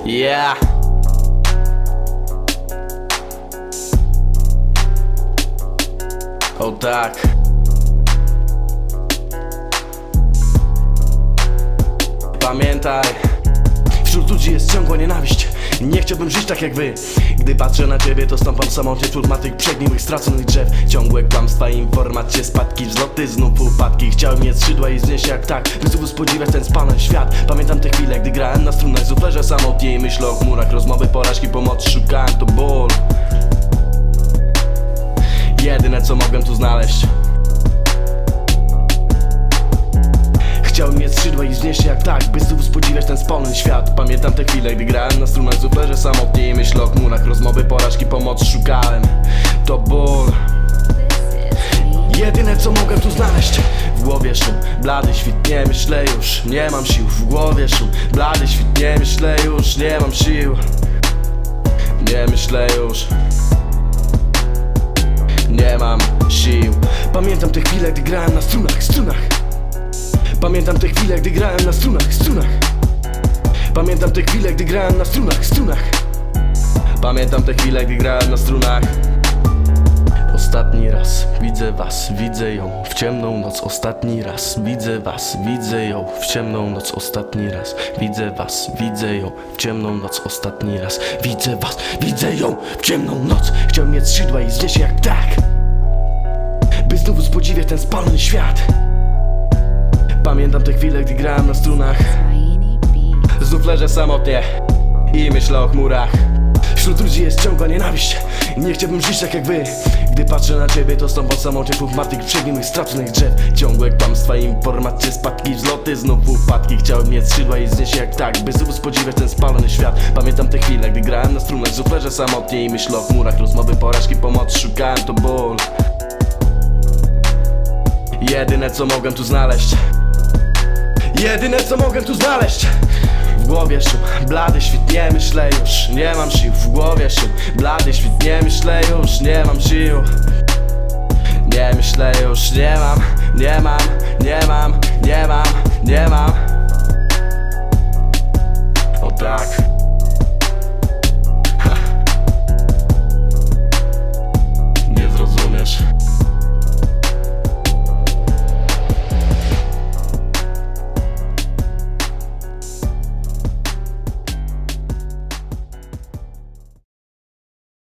Yeah. O tak. Pamiętaj, wśród ludzi jest ciągła nienawiść. Nie chciałbym żyć tak jak wy. Gdy patrzę na ciebie to stąpam samotnie wśród ma tych przegniłych, straconych drzew. Ciągłe kłamstwa, informacje, spadki, wzloty, znów upadki. Chciałem mieć skrzydła i znieść jak tak By znów spodziewać ten spalony świat. Pamiętam te chwile, gdy grałem na strunach Zuferze samotnie i myślę o chmurach. Rozmowy, porażki, pomocy szukałem, to ból. Jedyne co mogłem tu znaleźć. Chciałem mieć skrzydła i wznieść się jak tak By spalony świat. Pamiętam te chwile, gdy grałem na strunach Zuferze samotnie i myślę o chmurach. Rozmowy, porażki, pomocy szukałem. To ból. Jedyne co mogłem tu znaleźć. W głowie szum, blady świt, nie myślę już. Nie mam sił, w głowie szum. Blady świt, nie myślę już. Nie mam sił. Nie myślę już. Nie mam sił. Pamiętam te chwile, gdy grałem na strunach, strunach Pamiętam te chwile, gdy grałem na strunach, strunach Pamiętam te chwile, gdy grałem na strunach, strunach Pamiętam te chwile, gdy grałem na strunach Ostatni raz widzę was, widzę ją w ciemną noc. Ostatni raz widzę was, widzę ją w ciemną noc. Ostatni raz widzę was, widzę ją w ciemną noc. Ostatni raz widzę was, widzę ją w ciemną noc. Chciałem mieć skrzydła i znieść jak tak, by znowu spodziewać ten spalony świat. Pamiętam te chwile, gdy grałem na strunach. Znów leżę samotnie i myślę o chmurach. Wśród ludzi jest ciągła nienawiść. Nie chciałbym żyć tak jak wy. Gdy patrzę na ciebie to stąpam samocie Wśród martwych, przeginłych, straconych drzew. Ciągłe kłamstwa, informacje, spadki, wzloty Znów upadki, chciałem mieć skrzydła i znieść jak tak By znów spodziewać ten spalony świat. Pamiętam te chwile, gdy grałem na strunach leżę samotnie i myślę o chmurach. Rozmowy, porażki, pomocy, szukałem to ból. Jedyne co mogłem tu znaleźć. Jedyne co mogłem tu znaleźć głowie szum, blady świt, nie myślę już Nie mam sił, w głowie szum Blady świt, nie myślę już Nie mam sił. Nie myślę już, nie mam Nie mam, nie mam, nie mam,